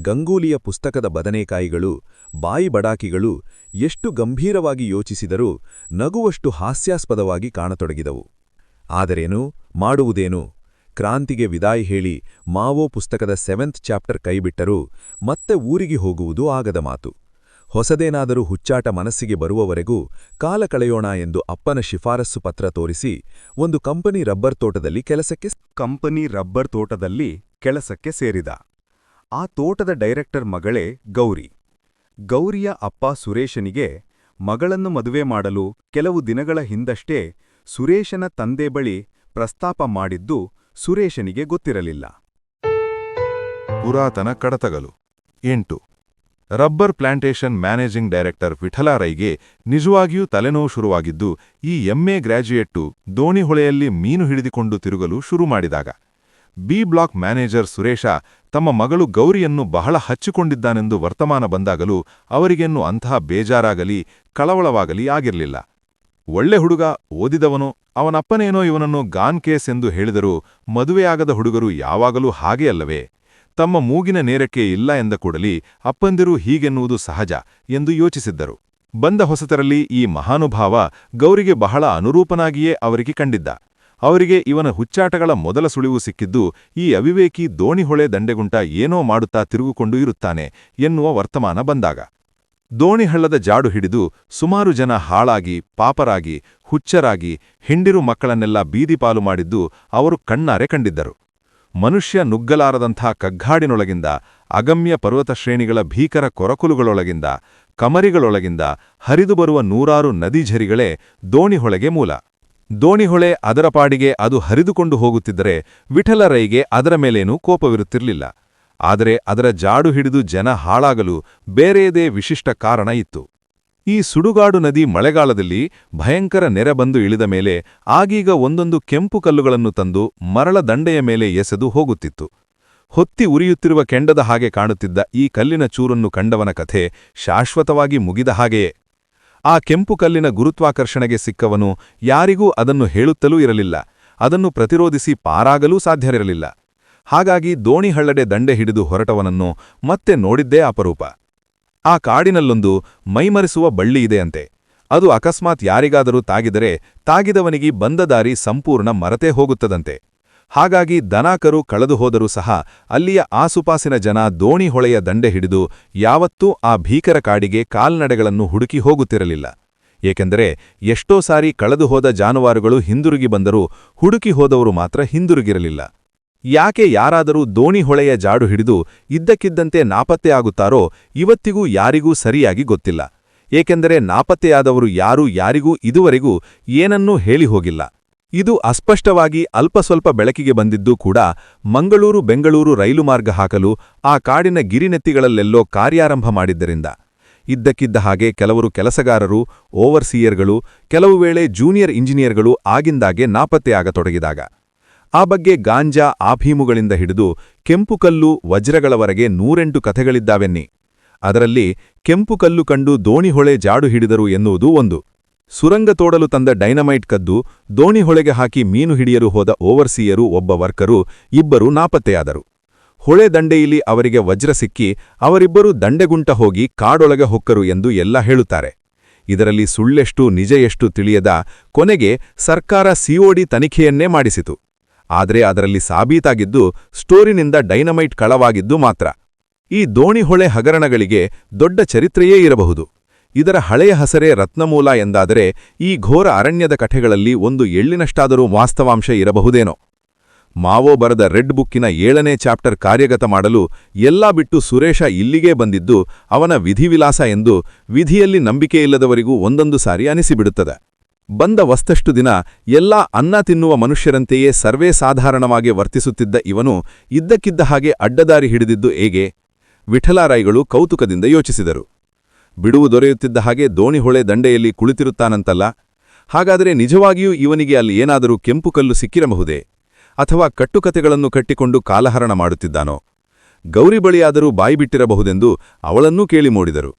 Speaker 2: ಗಂಗೂಲಿಯ ಪುಸ್ತಕದ ಬದನೆಕಾಯಿಗಳು, ಬಾಯಿ ಬಡಾಕಿಗಳು ಎಷ್ಟು ಗಂಭೀರವಾಗಿ ಯೋಚಿಸಿದರೂ ನಗುವಷ್ಟು ಹಾಸ್ಯಾಸ್ಪದವಾಗಿ ಕಾಣತೊಡಗಿದವು. ಆದರೇನು? ಮಾಡುವುದೇನು? ಕ್ರಾಂತಿಗೆ ವಿದಾಯ ಹೇಳಿ ಮಾವೋ ಪುಸ್ತಕದ ಸೆವೆಂತ್ ಚಾಪ್ಟರ್ ಕೈಬಿಟ್ಟರೂ ಮತ್ತೆ ಊರಿಗೆ ಹೋಗುವುದು ಆಗದ ಮಾತು. ಹೊಸದೇನಾದರೂ ಹುಚ್ಚಾಟ ಮನಸ್ಸಿಗೆ ಬರುವವರೆಗೂ ಕಾಲ ಕಳೆಯೋಣ ಎಂದು ಅಪ್ಪನ ಶಿಫಾರಸ್ಸು ಪತ್ರ ತೋರಿಸಿ ಒಂದು ಕಂಪನಿ ರಬ್ಬರ್ ತೋಟದಲ್ಲಿ ಕೆಲಸಕ್ಕೆ
Speaker 3: ಕಂಪನಿ ರಬ್ಬರ್ ತೋಟದಲ್ಲಿ ಕೆಲಸಕ್ಕೆ ಸೇರಿದ. ಆ ತೋಟದ ಡೈರೆಕ್ಟರ್ ಮಗಳೇ ಗೌರಿ. ಗೌರಿಯ ಅಪ್ಪ ಸುರೇಶನಿಗೆ ಮಗಳನ್ನು ಮದುವೆ ಮಾಡಲು ಕೆಲವು ದಿನಗಳ ಹಿಂದಷ್ಟೇ ಸುರೇಶನ ತಂದೆ ಬಳಿ ಪ್ರಸ್ತಾಪ ಮಾಡಿದ್ದು ಸುರೇಶನಿಗೆ ಗೊತ್ತಿರಲಿಲ್ಲ.
Speaker 1: ಪುರಾತನ ಕಡತಗಳು ಎಂಟು. ರಬ್ಬರ್ ಪ್ಲಾಂಟೇಷನ್ ಮ್ಯಾನೇಜಿಂಗ್ ಡೈರೆಕ್ಟರ್ ವಿಠಲಾರೈಗೆ ನಿಜವಾಗಿಯೂ ತಲೆನೋವು ಶುರುವಾಗಿದ್ದು, ಈ ಎಂಎ ಗ್ರ್ಯಾಜುಯೇಟ್ಟು ದೋಣಿಹೊಳೆಯಲ್ಲಿ ಮೀನು ಹಿಡಿದುಕೊಂಡು ತಿರುಗಲು ಶುರು ಮಾಡಿದಾಗ. ಬಿ ಬ್ಲಾಕ್ ಮ್ಯಾನೇಜರ್ ಸುರೇಶ ತಮ್ಮ ಮಗಳು ಗೌರಿಯನ್ನು ಬಹಳ ಹಚ್ಚಿಕೊಂಡಿದ್ದಾನೆಂದು ವರ್ತಮಾನ ಬಂದಾಗಲೂ ಅವರಿಗೆನ್ನು ಅಂತಹ ಬೇಜಾರಾಗಲಿ, ಕಳವಳವಾಗಲಿ ಆಗಿರಲಿಲ್ಲ. ಒಳ್ಳೆ ಹುಡುಗ, ಓದಿದವನು, ಅವನಪ್ಪನೇನೋ ಇವನನ್ನು ಗಾನ್ ಕೇಸ್ ಎಂದು ಹೇಳಿದರೂ ಮದುವೆಯಾಗದ ಹುಡುಗರು ಯಾವಾಗಲೂ ಹಾಗೆ ಅಲ್ಲವೇ? ತಮ್ಮ ಮೂಗಿನ ನೇರಕ್ಕೆ ಇಲ್ಲ ಎಂದ ಕೂಡಲಿ ಅಪ್ಪಂದಿರು ಹೀಗೆನ್ನುವುದು ಸಹಜ ಎಂದು ಯೋಚಿಸಿದ್ದರು. ಬಂದ ಹೊಸತರಲ್ಲಿ ಈ ಮಹಾನುಭಾವ ಗೌರಿಗೆ ಬಹಳ ಅನುರೂಪನಾಗಿಯೇ ಅವರಿಗೆ ಕಂಡಿದ್ದ. ಅವರಿಗೆ ಇವನ ಹುಚ್ಚಾಟಗಳ ಮೊದಲ ಸುಳಿವು ಸಿಕ್ಕಿದ್ದು, ಈ ಅವಿವೇಕಿ ದೋಣಿಹೊಳೆ ದಂಡೆಗುಂಟ ಏನೋ ಮಾಡುತ್ತಾ ತಿರುಗುಕೊಂಡು ಇರುತ್ತಾನೆ ಎನ್ನುವ ವರ್ತಮಾನ ಬಂದಾಗ. ದೋಣಿಹಳ್ಳದ ಜಾಡು ಹಿಡಿದು ಸುಮಾರು ಜನ ಹಾಳಾಗಿ, ಪಾಪರಾಗಿ, ಹುಚ್ಚರಾಗಿ, ಹಿಂಡಿರು ಮಕ್ಕಳನ್ನೆಲ್ಲ ಬೀದಿಪಾಲು ಮಾಡಿದ್ದು ಅವರು ಕಣ್ಣಾರೆ ಕಂಡಿದ್ದರು. ಮನುಷ್ಯ ನುಗ್ಗಲಾರದಂಥ ಕಗ್ಗಾಡಿನೊಳಗಿಂದ, ಅಗಮ್ಯ ಪರ್ವತ ಶ್ರೇಣಿಗಳ ಭೀಕರ ಕೊರಕುಲುಗಳೊಳಗಿಂದ, ಕಮರಿಗಳೊಳಗಿಂದ ಹರಿದು ಬರುವ ನೂರಾರು ನದಿಝರಿಗಳೇ ದೋಣಿಹೊಳೆಗೆ ಮೂಲ. ದೋಣಿಹೊಳೆ ಅದರ ಪಾಡಿಗೆ ಅದು ಹರಿದುಕೊಂಡು ಹೋಗುತ್ತಿದ್ದರೆ ವಿಠಲರೈಗೆ ಅದರ ಮೇಲೇನೂ ಕೋಪವಿರುತ್ತಿರಲಿಲ್ಲ. ಆದರೆ ಅದರ ಜಾಡು ಹಿಡಿದು ಜನ ಹಾಳಾಗಲು ಬೇರೆಯದೇ ವಿಶಿಷ್ಟ ಕಾರಣ ಇತ್ತು. ಈ ಸುಡುಗಾಡು ನದಿ ಮಳೆಗಾಲದಲ್ಲಿ ಭಯಂಕರ ನೆರೆ ಬಂದು ಇಳಿದ ಮೇಲೆ ಆಗೀಗ ಒಂದೊಂದು ಕೆಂಪು ಕಲ್ಲುಗಳನ್ನು ತಂದು ಮರಳ ದಂಡೆಯ ಮೇಲೆ ಎಸೆದು ಹೋಗುತ್ತಿತ್ತು. ಹೊತ್ತಿ ಉರಿಯುತ್ತಿರುವ ಕೆಂಡದ ಹಾಗೆ ಕಾಣುತ್ತಿದ್ದ ಈ ಕಲ್ಲಿನ ಚೂರನ್ನು ಕಂಡವನ ಕಥೆ ಶಾಶ್ವತವಾಗಿ ಮುಗಿದ ಹಾಗೆಯೇ. ಆ ಕೆಂಪು ಕಲ್ಲಿನ ಗುರುತ್ವಾಕರ್ಷಣೆಗೆ ಸಿಕ್ಕವನು ಯಾರಿಗೂ ಅದನ್ನು ಹೇಳುತ್ತಲೂ ಇರಲಿಲ್ಲ. ಅದನ್ನು ಪ್ರತಿರೋಧಿಸಿ ಪಾರಾಗಲೂ ಸಾಧ್ಯವಿರಲಿಲ್ಲ ಹಾಗಾಗಿ ದೋಣಿ ಹಳ್ಳಡೆ ದಂಡೆ ಹಿಡಿದು ಹೊರಟವನನ್ನು ಮತ್ತೆ ನೋಡಿದ್ದೇ ಅಪರೂಪ. ಆ ಕಾಡಿನಲ್ಲೊಂದು ಮೈಮರೆಸುವ ಬಳ್ಳಿಯಿದೆಯಂತೆ ಅದು ಅಕಸ್ಮಾತ್ ಯಾರಿಗಾದರೂ ತಾಗಿದರೆ ತಾಗಿದವನಿಗೆ ಬಂದ ದಾರಿ ಸಂಪೂರ್ಣ ಮರತೇ ಹೋಗುತ್ತದಂತೆ. ಹಾಗಾಗಿ ದನಾಕರು ಕಳೆದು ಹೋದರೂ ಸಹ ಅಲ್ಲಿಯ ಆಸುಪಾಸಿನ ಜನ ದೋಣಿ ಹೊಳೆಯ ದಂಡೆ ಹಿಡಿದು ಯಾವತ್ತೂ ಆ ಭೀಕರ ಕಾಡಿಗೆ ಕಾಲ್ನಡೆಗಳನ್ನು ಹುಡುಕಿ ಹೋಗುತ್ತಿರಲಿಲ್ಲ. ಏಕೆಂದರೆ ಎಷ್ಟೋ ಸಾರಿ ಕಳೆದು ಹೋದ ಜಾನುವಾರುಗಳು ಹಿಂದಿರುಗಿ ಬಂದರೂ ಹುಡುಕಿ ಹೋದವರು ಮಾತ್ರ ಹಿಂದಿರುಗಿರಲಿಲ್ಲ. ಯಾಕೆ ಯಾರಾದರೂ ದೋಣಿ ಹೊಳೆಯ ಜಾಡು ಹಿಡಿದು ಇದ್ದಕ್ಕಿದ್ದಂತೆ ನಾಪತ್ತೆಯಾಗುತ್ತಾರೋ ಇವತ್ತಿಗೂ ಯಾರಿಗೂ ಸರಿಯಾಗಿ ಗೊತ್ತಿಲ್ಲ. ಏಕೆಂದರೆ ನಾಪತ್ತೆಯಾದವರು ಯಾರೂ ಯಾರಿಗೂ ಇದುವರೆಗೂ ಏನನ್ನೂ ಹೇಳಿ ಹೋಗಿಲ್ಲ. ಇದು ಅಸ್ಪಷ್ಟವಾಗಿ ಅಲ್ಪ ಸ್ವಲ್ಪ ಬೆಳಕಿಗೆ ಬಂದಿದ್ದೂ ಕೂಡ ಮಂಗಳೂರು ಬೆಂಗಳೂರು ರೈಲು ಮಾರ್ಗ ಹಾಕಲು ಆ ಕಾಡಿನ ಗಿರಿನೆತ್ತಿಗಳಲ್ಲೆಲ್ಲೋ ಕಾರ್ಯಾರಂಭ ಮಾಡಿದ್ದರಿಂದ. ಇದ್ದಕ್ಕಿದ್ದ ಹಾಗೆ ಕೆಲವರು ಕೆಲಸಗಾರರು, ಓವರ್ಸೀಯರ್ಗಳು, ಕೆಲವು ವೇಳೆ ಜೂನಿಯರ್ ಇಂಜಿನಿಯರ್ಗಳು ಆಗಿಂದಾಗೆ ನಾಪತ್ತೆಯಾಗತೊಡಗಿದಾಗ. ಆ ಬಗ್ಗೆ ಗಾಂಜಾ ಆಭೀಮುಗಳಿಂದ ಹಿಡಿದು ಕೆಂಪುಕಲ್ಲು ವಜ್ರಗಳವರೆಗೆ ನೂರೆಂಟು ಕಥೆಗಳಿದ್ದಾವೆನ್ನಿ. ಅದರಲ್ಲಿ ಕೆಂಪುಕಲ್ಲು ಕಂಡು ದೋಣಿಹೊಳೆ ಜಾಡು ಹಿಡಿದರು ಎನ್ನುವುದು ಒಂದು. ಸುರಂಗ ತೋಡಲು ತಂದ ಡೈನಮೈಟ್ ಕದ್ದು ದೋಣಿಹೊಳೆಗೆ ಹಾಕಿ ಮೀನು ಹಿಡಿಯಲು ಹೋದ ಓವರ್ಸಿಯರು ಒಬ್ಬ ವರ್ಕರು ಇಬ್ಬರು ನಾಪತ್ತೆಯಾದರು. ಹೊಳೆ ದಂಡೆಯಲ್ಲಿ ಅವರಿಗೆ ವಜ್ರ ಸಿಕ್ಕಿ ಅವರಿಬ್ಬರೂ ದಂಡೆಗುಂಟ ಹೋಗಿ ಕಾಡೊಳಗೆ ಹೊಕ್ಕರು ಎಂದು ಎಲ್ಲ ಹೇಳುತ್ತಾರೆ. ಇದರಲ್ಲಿ ಸುಳ್ಳೆಷ್ಟು ನಿಜ ಎಷ್ಟು ತಿಳಿಯದ ಕೊನೆಗೆ ಸರ್ಕಾರ ಸಿಒಡಿ ತನಿಖೆಯನ್ನೇ ಮಾಡಿಸಿತು. ಆದರೆ ಅದರಲ್ಲಿ ಸಾಬೀತಾಗಿದ್ದು ಸ್ಟೋರಿನಿಂದ ಡೈನಮೈಟ್ ಕಳವಾಗಿದ್ದು ಮಾತ್ರ. ಈ ದೋಣಿಹೊಳೆ ಹಗರಣಗಳಿಗೆ ದೊಡ್ಡ ಚರಿತ್ರೆಯೇ ಇರಬಹುದು. ಇದರ ಹಳೆಯ ಹಸರೇ ರತ್ನಮೂಲ ಎಂದಾದರೆ ಈ ಘೋರ ಅರಣ್ಯದ ಕಥೆಗಳಲ್ಲಿ ಒಂದು ಎಳ್ಳಿನಷ್ಟಾದರೂ ವಾಸ್ತವಾಂಶ ಇರಬಹುದೇನೋ. ಮಾವೋ ಬರೆದ ರೆಡ್ ಬುಕ್ಕಿನ ಏಳನೇ ಚಾಪ್ಟರ್ ಕಾರ್ಯಗತ ಮಾಡಲು ಎಲ್ಲಾ ಬಿಟ್ಟು ಸುರೇಶ ಇಲ್ಲಿಗೇ ಬಂದಿದ್ದು ಅವನ ವಿಧಿವಿಲಾಸ ಎಂದು ವಿಧಿಯಲ್ಲಿ ನಂಬಿಕೆಯಿಲ್ಲದವರಿಗೂ ಒಂದೊಂದು ಸಾರಿ ಅನಿಸಿಬಿಡುತ್ತದೆ. ಬಂದ ವಸ್ತಷ್ಟು ದಿನ ಎಲ್ಲಾ ಅನ್ನ ತಿನ್ನುವ ಮನುಷ್ಯರಂತೆಯೇ ಸರ್ವೇ ಸಾಧಾರಣವಾಗಿ ವರ್ತಿಸುತ್ತಿದ್ದ ಇವನು ಇದ್ದಕ್ಕಿದ್ದ ಹಾಗೆ ಅಡ್ಡದಾರಿ ಹಿಡಿದಿದ್ದು ಹೇಗೆ? ವಿಠಲಾರಾಯಿಗಳು ಕೌತುಕದಿಂದ ಯೋಚಿಸಿದರು. ಬಿಡುವು ದೊರೆಯುತ್ತಿದ್ದ ಹಾಗೆ ದೋಣಿಹೊಳೆ ದಂಡೆಯಲ್ಲಿ ಕುಳಿತಿರುತ್ತಾನಂತಲ್ಲ? ಹಾಗಾದರೆ ನಿಜವಾಗಿಯೂ ಇವನಿಗೆ ಅಲ್ಲಿ ಏನಾದರೂ ಕೆಂಪು ಕಲ್ಲು ಸಿಕ್ಕಿರಬಹುದೇ? ಅಥವಾ ಕಟ್ಟುಕತೆಗಳನ್ನು ಕಟ್ಟಿಕೊಂಡು ಕಾಲಹರಣ ಮಾಡುತ್ತಿದ್ದಾನೋ? ಗೌರಿ ಬಳಿಯಾದರೂ ಬಾಯಿಬಿಟ್ಟಿರಬಹುದೆಂದು ಅವಳನ್ನೂ ಕೇಳಿ ಮೂಡಿದರು.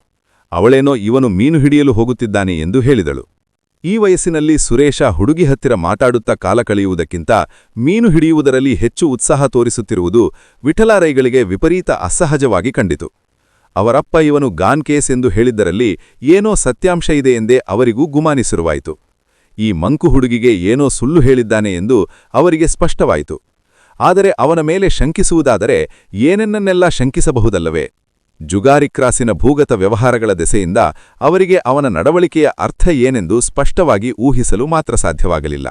Speaker 1: ಅವಳೇನೋ ಇವನು ಮೀನು ಹಿಡಿಯಲು ಹೋಗುತ್ತಿದ್ದಾನೆ ಎಂದು ಹೇಳಿದಳು. ಈ ವಯಸ್ಸಿನಲ್ಲಿ ಸುರೇಶ ಹುಡುಗಿ ಹತ್ತಿರ ಮಾತಾಡುತ್ತಾ ಕಾಲ ಕಳೆಯುವುದಕ್ಕಿಂತ ಮೀನು ಹಿಡಿಯುವುದರಲ್ಲಿ ಹೆಚ್ಚು ಉತ್ಸಾಹ ತೋರಿಸುತ್ತಿರುವುದು ವಿಠಲಾರೈಗಳಿಗೆ ವಿಪರೀತ ಅಸಹಜವಾಗಿ ಕಂಡಿತು. ಅವರಪ್ಪ ಇವನು ಗಾನ್ ಕೇಸ್ ಎಂದು ಹೇಳಿದ್ದರಲ್ಲಿ ಏನೋ ಸತ್ಯಾಂಶ ಇದೆ ಎಂದೇ ಅವರಿಗೂ ಗುಮಾನಿಸಿರುವಾಯಿತು ಈ ಮಂಕು ಹುಡುಗಿಗೆ ಏನೋ ಸುಳ್ಳು ಹೇಳಿದ್ದಾನೆ ಎಂದು ಅವರಿಗೆ ಸ್ಪಷ್ಟವಾಯಿತು. ಆದರೆ ಅವನ ಮೇಲೆ ಶಂಕಿಸುವುದಾದರೆ ಏನನ್ನನ್ನೆಲ್ಲ ಶಂಕಿಸಬಹುದಲ್ಲವೇ? ಜುಗಾರಿ ಕ್ರಾಸಿನ ಭೂಗತ ವ್ಯವಹಾರಗಳ ದೆಸೆಯಿಂದ ಅವರಿಗೆ ಅವನ ನಡವಳಿಕೆಯ ಅರ್ಥ ಏನೆಂದು ಸ್ಪಷ್ಟವಾಗಿ ಊಹಿಸಲು ಮಾತ್ರ ಸಾಧ್ಯವಾಗಲಿಲ್ಲ.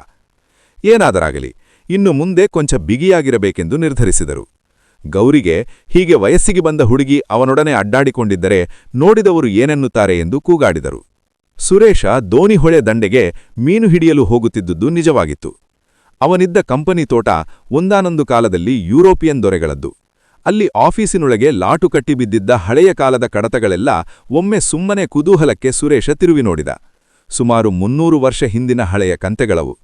Speaker 1: ಏನಾದರಾಗಲಿ, ಇನ್ನು ಮುಂದೆ ಕೊಂಚ ಬಿಗಿಯಾಗಿರಬೇಕೆಂದು ನಿರ್ಧರಿಸಿದರು. ಗೌರಿಗೆ ಹೀಗೆ ವಯಸ್ಸಿಗೆ ಬಂದ ಹುಡುಗಿ ಅವನೊಡನೆ ಅಡ್ಡಾಡಿಕೊಂಡಿದ್ದರೆ ನೋಡಿದವರು ಏನೆನ್ನುತ್ತಾರೆ ಎಂದು ಕೂಗಾಡಿದರು. ಸುರೇಶ ದೋನಿಹೊಳೆ ದಂಡೆಗೆ ಮೀನು ಹಿಡಿಯಲು ಹೋಗುತ್ತಿದ್ದುದು ನಿಜವಾಗಿತ್ತು. ಅವನಿದ್ದ ಕಂಪನಿ ತೋಟ ಒಂದಾನೊಂದು ಕಾಲದಲ್ಲಿ ಯುರೋಪಿಯನ್ ದೊರೆಗಳದ್ದು. ಅಲ್ಲಿ ಆಫೀಸಿನೊಳಗೆ ಲಾಟು ಕಟ್ಟಿ ಬಿದ್ದಿದ್ದ ಹಳೆಯ ಕಾಲದ ಕಡತಗಳೆಲ್ಲ ಒಮ್ಮೆ ಸುಮ್ಮನೆ ಕುತೂಹಲಕ್ಕೆ ಸುರೇಶ ತಿರುವಿ ನೋಡಿದ. ಸುಮಾರು ಮುನ್ನೂರು ವರ್ಷ ಹಿಂದಿನ ಹಳೆಯ ಕಂತೆಗಳವು.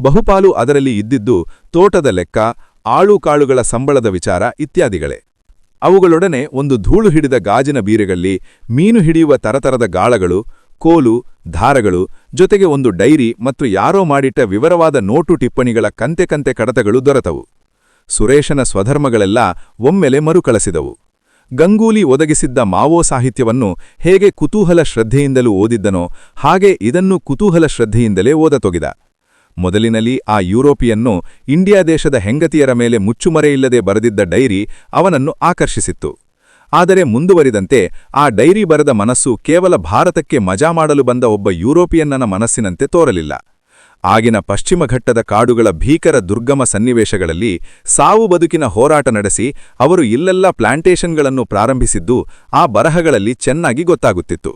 Speaker 1: ಬಹುಪಾಲು ಅದರಲ್ಲಿ ಇದ್ದಿದ್ದು ತೋಟದ ಲೆಕ್ಕ ಆಳುಕಾಳುಗಳ ಸಂಬಳದ ವಿಚಾರ ಇತ್ಯಾದಿಗಳೇ. ಅವುಗಳೊಡನೆ ಒಂದು ಧೂಳು ಹಿಡಿದ ಗಾಜಿನ ಬೀರೆಗಳಲ್ಲಿ ಮೀನು ಹಿಡಿಯುವ ತರತರದ ಗಾಳಗಳು, ಕೋಲು ದಾರಗಳು ಜೊತೆಗೆ ಒಂದು ಡೈರಿ ಮತ್ತು ಯಾರೋ ಮಾಡಿಟ್ಟ ವಿವರವಾದ ನೋಟು ಟಿಪ್ಪಣಿಗಳ ಕಂತೆ ಕಂತೆ ಕಡತಗಳು ದೊರೆತವು. ಸುರೇಶನ ಸ್ವಧರ್ಮಗಳೆಲ್ಲ ಒಮ್ಮೆಲೆ ಮರುಕಳಿಸಿದವು. ಗಂಗೂಲಿ ಒದಗಿಸಿದ್ದ ಮಾವೋ ಸಾಹಿತ್ಯವನ್ನು ಹೇಗೆ ಕುತೂಹಲ ಶ್ರದ್ಧೆಯಿಂದಲೂ ಓದಿದ್ದನೋ ಹಾಗೆ ಇದನ್ನು ಕುತೂಹಲ ಶ್ರದ್ಧೆಯಿಂದಲೇ ಓದತೊಗಿದ ಮೊದಲಿನಲ್ಲಿ ಆ ಯುರೋಪಿಯನ್ನು ಇಂಡಿಯಾ ದೇಶದ ಹೆಂಗತಿಯರ ಮೇಲೆ ಮುಚ್ಚುಮರೆಯಿಲ್ಲದೆ ಬರೆದಿದ್ದ ಡೈರಿ ಅವನನ್ನು ಆಕರ್ಷಿಸಿತ್ತು. ಆದರೆ ಮುಂದುವರಿದಂತೆ ಆ ಡೈರಿ ಬರೆದ ಮನಸ್ಸು ಕೇವಲ ಭಾರತಕ್ಕೆ ಮಜಾ ಮಾಡಲು ಬಂದ ಒಬ್ಬ ಯುರೋಪಿಯನ್ನನ ಮನಸ್ಸಿನಂತೆ ತೋರಲಿಲ್ಲ. ಆಗಿನ ಪಶ್ಚಿಮ ಘಟ್ಟದ ಕಾಡುಗಳ ಭೀಕರ ದುರ್ಗಮ ಸನ್ನಿವೇಶಗಳಲ್ಲಿ ಸಾವು ಬದುಕಿನ ಹೋರಾಟ ನಡೆಸಿ ಅವರು ಇಲ್ಲೆಲ್ಲ ಪ್ಲಾಂಟೇಷನ್ಗಳನ್ನು ಪ್ರಾರಂಭಿಸಿದ್ದು ಆ ಬರಹಗಳಲ್ಲಿ ಚೆನ್ನಾಗಿ ಗೊತ್ತಾಗುತ್ತಿತ್ತು.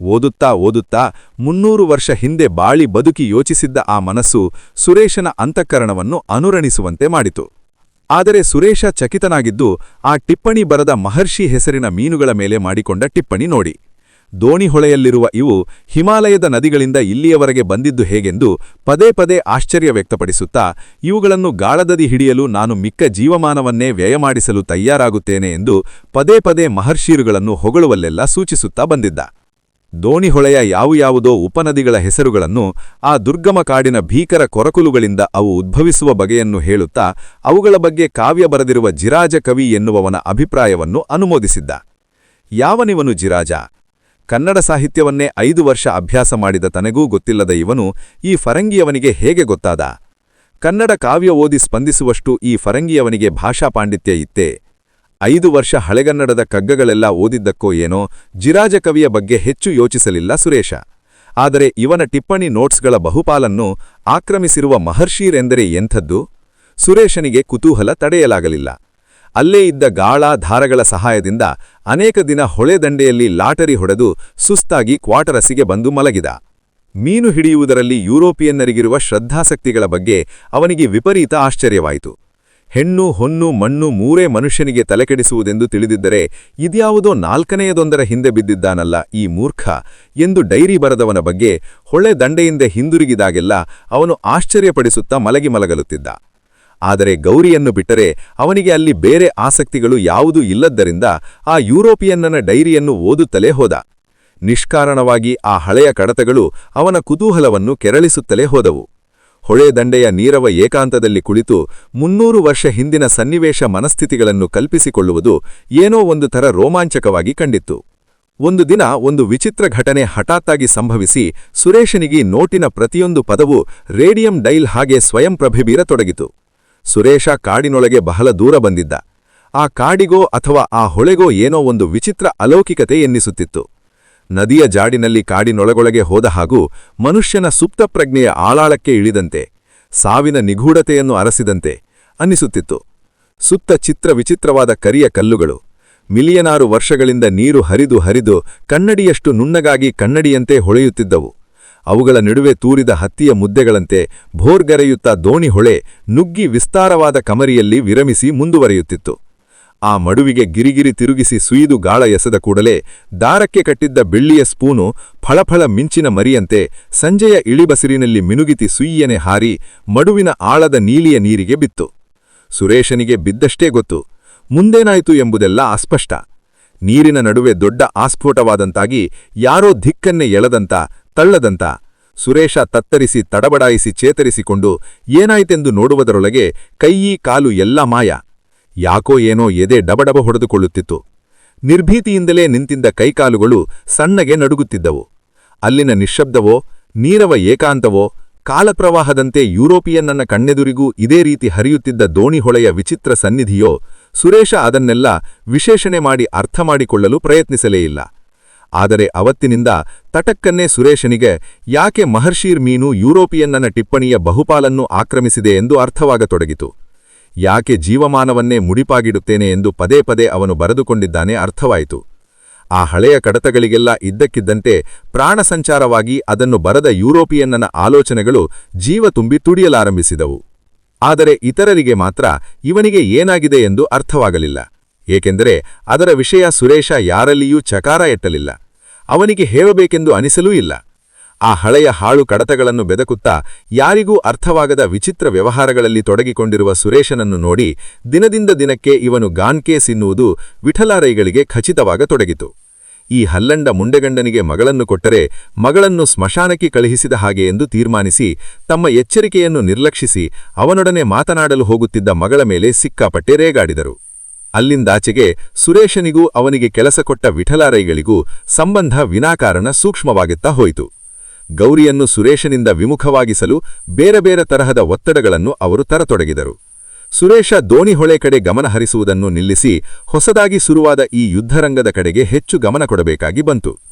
Speaker 1: ಓದುತ್ತಾ ಓದುತ್ತಾ ಮುನ್ನೂರು ವರ್ಷ ಹಿಂದೆ ಬಾಳಿ ಬದುಕಿ ಯೋಚಿಸಿದ್ದ ಆ ಮನಸ್ಸು ಸುರೇಶನ ಅಂತಃಕರಣವನ್ನು ಅನುರಣಿಸುವಂತೆ ಮಾಡಿತು. ಆದರೆ ಸುರೇಶ ಚಕಿತನಾಗಿದ್ದು ಆ ಟಿಪ್ಪಣಿ ಬರದ ಮಹರ್ಷಿ ಹೆಸರಿನ ಮೀನುಗಳ ಮೇಲೆ ಮಾಡಿಕೊಂಡ ಟಿಪ್ಪಣಿ ನೋಡಿ. ದೋಣಿಹೊಳೆಯಲ್ಲಿರುವ ಇವು ಹಿಮಾಲಯದ ನದಿಗಳಿಂದ ಇಲ್ಲಿಯವರೆಗೆ ಬಂದಿದ್ದು ಹೇಗೆಂದು ಪದೇ ಪದೇ ಆಶ್ಚರ್ಯ ವ್ಯಕ್ತಪಡಿಸುತ್ತಾ, ಇವುಗಳನ್ನು ಗಾಳದದಿ ಹಿಡಿಯಲು ನಾನು ಮಿಕ್ಕ ಜೀವಮಾನವನ್ನೇ ವ್ಯಯಮಾಡಿಸಲು ತಯಾರಾಗುತ್ತೇನೆ ಎಂದು ಪದೇ ಪದೇ ಮಹರ್ಷೀರುಗಳನ್ನು ಹೊಗಳುವಲ್ಲೆಲ್ಲ ಸೂಚಿಸುತ್ತಾ ಬಂದಿದ್ದ. ದೋಣಿಹೊಳೆಯ ಯಾವುಯಾವುದೋ ಉಪನದಿಗಳ ಹೆಸರುಗಳನ್ನು ಆ ದುರ್ಗಮ ಕಾಡಿನ ಭೀಕರ ಕೊರಕುಲುಗಳಿಂದ ಅವು ಉದ್ಭವಿಸುವ ಬಗೆಯನ್ನು ಹೇಳುತ್ತಾ, ಅವುಗಳ ಬಗ್ಗೆ ಕಾವ್ಯ ಬರೆದಿರುವ ಜಿರಾಜ ಕವಿ ಎನ್ನುವವನ ಅಭಿಪ್ರಾಯವನ್ನು ಅನುಮೋದಿಸಿದ್ದ. ಯಾವನಿವನು ಜಿರಾಜ? ಕನ್ನಡ ಸಾಹಿತ್ಯವನ್ನೇ ಐದು ವರ್ಷ ಅಭ್ಯಾಸ ಮಾಡಿದ ತನಗೂ ಗೊತ್ತಿಲ್ಲದ ಇವನು ಈ ಫರಂಗಿಯವನಿಗೆ ಹೇಗೆ ಗೊತ್ತಾದ? ಕನ್ನಡ ಕಾವ್ಯ ಓದಿ ಸ್ಪಂದಿಸುವಷ್ಟು ಈ ಫರಂಗಿಯವನಿಗೆ ಭಾಷಾ ಪಾಂಡಿತ್ಯ ಇತ್ತೇ? ಐದು ವರ್ಷ ಹಳೆಗನ್ನಡದ ಕಗ್ಗಗಳೆಲ್ಲ ಓದಿದ್ದಕ್ಕೋ ಏನೋ ಜಿರಾಜ ಕವಿಯ ಬಗ್ಗೆ ಹೆಚ್ಚು ಯೋಚಿಸಲಿಲ್ಲ ಸುರೇಶ. ಆದರೆ ಇವನ ಟಿಪ್ಪಣಿ ನೋಟ್ಸ್ಗಳ ಬಹುಪಾಲನ್ನು ಆಕ್ರಮಿಸಿರುವ ಮಹರ್ಷೀರೆಂದರೆ ಎಂಥದ್ದು? ಸುರೇಶನಿಗೆ ಕುತೂಹಲ ತಡೆಯಲಾಗಲಿಲ್ಲ. ಅಲ್ಲೇ ಇದ್ದ ಗಾಳ ಧಾರಗಳ ಸಹಾಯದಿಂದ ಅನೇಕ ದಿನ ಹೊಳೆದಂಡೆಯಲ್ಲಿ ಲಾಟರಿ ಹೊಡೆದು ಸುಸ್ತಾಗಿ ಕ್ವಾಟರಸಿಗೆ ಬಂದು ಮಲಗಿದ. ಮೀನು ಹಿಡಿಯುವುದರಲ್ಲಿ ಯುರೋಪಿಯನ್ನರಿಗಿರುವ ಶ್ರದ್ಧಾಸಕ್ತಿಗಳ ಬಗ್ಗೆ ಅವನಿಗೆ ವಿಪರೀತ ಆಶ್ಚರ್ಯವಾಯಿತು. ಹೆಣ್ಣು, ಹೊನ್ನು, ಮಣ್ಣು ಮೂರೇ ಮನುಷ್ಯನಿಗೆ ತಲೆಕೆಡಿಸುವುದೆಂದು ತಿಳಿದಿದ್ದರೆ ಇದ್ಯಾವುದೋ ನಾಲ್ಕನೆಯದೊಂದರ ಹಿಂದೆ ಬಿದ್ದಿದ್ದಾನಲ್ಲ ಈ ಮೂರ್ಖ ಎಂದು ಡೈರಿ ಬರೆದವನ ಬಗ್ಗೆ ಹೊಳೆ ದಂಡೆಯಿಂದ ಹಿಂದಿರುಗಿದಾಗೆಲ್ಲ ಅವನು ಆಶ್ಚರ್ಯಪಡಿಸುತ್ತಾ ಮಲಗಿ ಮಲಗಲುತ್ತಿದ್ದ. ಆದರೆ ಗೌರಿಯನ್ನು ಬಿಟ್ಟರೆ ಅವನಿಗೆ ಅಲ್ಲಿ ಬೇರೆ ಆಸಕ್ತಿಗಳು ಯಾವುದೂ ಇಲ್ಲದ್ದರಿಂದ ಆ ಯುರೋಪಿಯನ್ನನ ಡೈರಿಯನ್ನು ಓದುತ್ತಲೇ ಹೋದ. ನಿಷ್ಕಾರಣವಾಗಿ ಆ ಹಳೆಯ ಕಡತಗಳು ಅವನ ಕುತೂಹಲವನ್ನು ಕೆರಳಿಸುತ್ತಲೇ ಹೋದವು. ಹೊಳೆ ದಂಡೆಯ ನೀರವ ಏಕಾಂತದಲ್ಲಿ ಕುಳಿತು ಮುನ್ನೂರು ವರ್ಷ ಹಿಂದಿನ ಸನ್ನಿವೇಶ ಮನಸ್ಥಿತಿಗಳನ್ನು ಕಲ್ಪಿಸಿಕೊಳ್ಳುವುದು ಏನೋ ಒಂದು ಥರ ರೋಮಾಂಚಕವಾಗಿ ಕಂಡಿತ್ತು. ಒಂದು ದಿನ ಒಂದು ವಿಚಿತ್ರ ಘಟನೆ ಹಠಾತ್ತಾಗಿ ಸಂಭವಿಸಿ ಸುರೇಶನಿಗೆ ನೋಟಿನ ಪ್ರತಿಯೊಂದು ಪದವು ರೇಡಿಯಂ ಡೈಲ್ ಹಾಗೆ ಸ್ವಯಂ ಪ್ರಭಿಬೀರತೊಡಗಿತು ಸುರೇಶ ಕಾಡಿನೊಳಗೆ ಬಹಳ ದೂರ ಬಂದಿದ್ದ. ಆ ಕಾಡಿಗೋ ಅಥವಾ ಆ ಹೊಳೆಗೋ ಏನೋ ಒಂದು ವಿಚಿತ್ರ ಅಲೌಕಿಕತೆ ಎನ್ನಿಸುತ್ತಿತ್ತು. ನದಿಯ ಜಾಡಿನಲ್ಲಿ ಕಾಡಿನೊಳಗೊಳಗೆ ಹೋದ ಹಾಗೂ ಮನುಷ್ಯನ ಸುಪ್ತಪ್ರಜ್ಞೆಯ ಆಳಾಳಕ್ಕೆ ಇಳಿದಂತೆ, ಸಾವಿನ ನಿಗೂಢತೆಯನ್ನು ಅರಸಿದಂತೆ ಅನ್ನಿಸುತ್ತಿತ್ತು. ಸುತ್ತ ಚಿತ್ರ ವಿಚಿತ್ರವಾದ ಕರಿಯ ಕಲ್ಲುಗಳು, ಮಿಲಿಯನಾರು ವರ್ಷಗಳಿಂದ ನೀರು ಹರಿದು ಹರಿದು ಕನ್ನಡಿಯಷ್ಟು ನುಣ್ಣಗಾಗಿ ಕನ್ನಡಿಯಂತೆ ಹೊಳೆಯುತ್ತಿದ್ದವು. ಅವುಗಳ ನಡುವೆ ತೂರಿದ ಹತ್ತಿಯ ಮುದ್ದೆಗಳಂತೆ ಭೋರ್ಗರೆಯುತ್ತಾ ದೋಣಿ ಹೊಳೆ ನುಗ್ಗಿ ವಿಸ್ತಾರವಾದ ಕಮರಿಯಲ್ಲಿ ವಿರಮಿಸಿ ಮುಂದುವರೆಯುತ್ತಿತ್ತು. ಆ ಮಡುವಿಗೆ ಗಿರಿಗಿರಿ ತಿರುಗಿಸಿ ಸುಯಿದು ಗಾಳ ಎಸೆದ ಕೂಡಲೇ ದಾರಕ್ಕೆ ಕಟ್ಟಿದ್ದ ಬೆಳ್ಳಿಯ ಸ್ಪೂನು ಫಳಫಳ ಮಿಂಚಿನ ಮರಿಯಂತೆ ಸಂಜೆಯ ಇಳಿಬಸಿರಿನಲ್ಲಿ ಮಿನುಗಿತಿ ಸುಯ್ಯನೆ ಹಾರಿ ಮಡುವಿನ ಆಳದ ನೀಲಿಯ ನೀರಿಗೆ ಬಿತ್ತು. ಸುರೇಶನಿಗೆ ಬಿದ್ದಷ್ಟೇ ಗೊತ್ತು, ಮುಂದೇನಾಯಿತು ಎಂಬುದೆಲ್ಲ ಅಸ್ಪಷ್ಟ. ನೀರಿನ ನಡುವೆ ದೊಡ್ಡ ಆಸ್ಫೋಟವಾದಂತಾಗಿ ಯಾರೋ ಧಿಕ್ಕನ್ನೇ ಎಳೆದಂತ ತಳ್ಳದಂತ. ಸುರೇಶ ತತ್ತರಿಸಿ, ತಡಬಡಾಯಿಸಿ ಚೇತರಿಸಿಕೊಂಡು ಏನಾಯಿತೆಂದು ನೋಡುವುದರೊಳಗೆ ಕೈಯೀ ಕಾಲು ಎಲ್ಲ ಮಾಯ. ಯಾಕೋ ಏನೋ ಎದೆ ಡಬಡಬ ಹೊಡೆದುಕೊಳ್ಳುತ್ತಿತ್ತು. ನಿರ್ಭೀತಿಯಿಂದಲೇ ನಿಂತಿದ್ದ ಕೈಕಾಲುಗಳು ಸಣ್ಣಗೆ ನಡುಗುತ್ತಿದ್ದವು. ಅಲ್ಲಿನ ನಿಶ್ಶಬ್ದವೋ, ನೀರವ ಏಕಾಂತವೋ, ಕಾಲಪ್ರವಾಹದಂತೆ ಯುರೋಪಿಯನ್ನನ ಕಣ್ಣೆದುರಿಗೂ ಇದೇ ರೀತಿ ಹರಿಯುತ್ತಿದ್ದ ದೋಣಿಹೊಳೆಯ ವಿಚಿತ್ರ ಸನ್ನಿಧಿಯೋ, ಸುರೇಶ ಅದನ್ನೆಲ್ಲ ವಿಶೇಷಣೆ ಮಾಡಿ ಅರ್ಥ ಮಾಡಿಕೊಳ್ಳಲು ಪ್ರಯತ್ನಿಸಲೇ ಇಲ್ಲ. ಆದರೆ ಅವತ್ತಿನಿಂದ ತಟಕ್ಕನ್ನೇ ಸುರೇಶನಿಗೆ, ಯಾಕೆ ಮಹರ್ಷೀರ್ ಮೀನು ಯುರೋಪಿಯನ್ನನ ಟಿಪ್ಪಣಿಯ ಬಹುಪಾಲನ್ನು ಆಕ್ರಮಿಸಿದೆ ಎಂದು ಅರ್ಥವಾಗತೊಡಗಿತು. ಯಾಕೆ ಜೀವಮಾನವನ್ನೇ ಮುಡಿಪಾಗಿಡುತ್ತೇನೆ ಎಂದು ಪದೇ ಪದೇ ಅವನು ಬರೆದುಕೊಂಡಿದ್ದಾನೆ ಅರ್ಥವಾಯಿತು. ಆ ಹಳೆಯ ಕಡತಗಳಿಗೆಲ್ಲ ಇದ್ದಕ್ಕಿದ್ದಂತೆ ಪ್ರಾಣಸಂಚಾರವಾಗಿ ಅದನ್ನು ಬರದ ಯುರೋಪಿಯನ್ನನ ಆಲೋಚನೆಗಳು ಜೀವ ತುಂಬಿ ತುಡಿಯಲಾರಂಭಿಸಿದವು. ಆದರೆ ಇತರರಿಗೆ ಮಾತ್ರ ಇವನಿಗೆ ಏನಾಗಿದೆ ಎಂದು ಅರ್ಥವಾಗಲಿಲ್ಲ. ಏಕೆಂದರೆ ಅದರ ವಿಷಯ ಸುರೇಶ ಯಾರಲ್ಲಿಯೂ ಚಕಾರ ಎಟ್ಟಲಿಲ್ಲ. ಅವನಿಗೆ ಹೇಳಬೇಕೆಂದು ಅನಿಸಲೂ ಇಲ್ಲ. ಆ ಹಳೆಯ ಹಾಳು ಕಡತಗಳನ್ನು ಬೆದಕುತ್ತಾ ಯಾರಿಗೂ ಅರ್ಥವಾಗದ ವಿಚಿತ್ರ ವ್ಯವಹಾರಗಳಲ್ಲಿ ತೊಡಗಿಕೊಂಡಿರುವ ಸುರೇಶನನ್ನು ನೋಡಿ ದಿನದಿಂದ ದಿನಕ್ಕೆ ಇವನು ಗಾನ್ಕೇಸ್ ಎನ್ನುವುದು ವಿಠಲಾರೈಗಳಿಗೆ ಖಚಿತವಾಗತೊಡಗಿತು ಈ ಹಲ್ಲಂಡ ಮುಂಡೆಗಂಡನಿಗೆ ಮಗಳನ್ನು ಕೊಟ್ಟರೆ ಮಗಳನ್ನು ಸ್ಮಶಾನಕ್ಕೆ ಕಳುಹಿಸಿದ ಹಾಗೆ ಎಂದು ತೀರ್ಮಾನಿಸಿ ತಮ್ಮ ಎಚ್ಚರಿಕೆಯನ್ನು ನಿರ್ಲಕ್ಷಿಸಿ ಅವನೊಡನೆ ಮಾತನಾಡಲು ಹೋಗುತ್ತಿದ್ದ ಮಗಳ ಮೇಲೆ ಸಿಕ್ಕಾಪಟ್ಟೆ ರೇಗಾಡಿದರು. ಅಲ್ಲಿಂದಾಚೆಗೆ ಸುರೇಶನಿಗೂ ಅವನಿಗೆ ಕೆಲಸ ಕೊಟ್ಟ ವಿಠಲಾರೈಗಳಿಗೂ ಸಂಬಂಧ ವಿನಾಕಾರಣ ಸೂಕ್ಷ್ಮವಾಗುತ್ತಾ ಹೋಯಿತು. ಗೌರಿಯನ್ನು ಸುರೇಶನಿಂದ ವಿಮುಖವಾಗಿಸಲು ಬೇರೆ ಬೇರೆ ತರಹದ ಒತ್ತಡಗಳನ್ನು ಅವರು ತರತೊಡಗಿದರು. ಸುರೇಶ ದೋಣಿಹೊಳೆ ಕಡೆ ಗಮನ ಹರಿಸುವುದನ್ನು ನಿಲ್ಲಿಸಿ ಹೊಸದಾಗಿ ಶುರುವಾದ ಈ ಯುದ್ಧರಂಗದ ಕಡೆಗೆ ಹೆಚ್ಚು ಗಮನ ಕೊಡಬೇಕಾಗಿ ಬಂತು.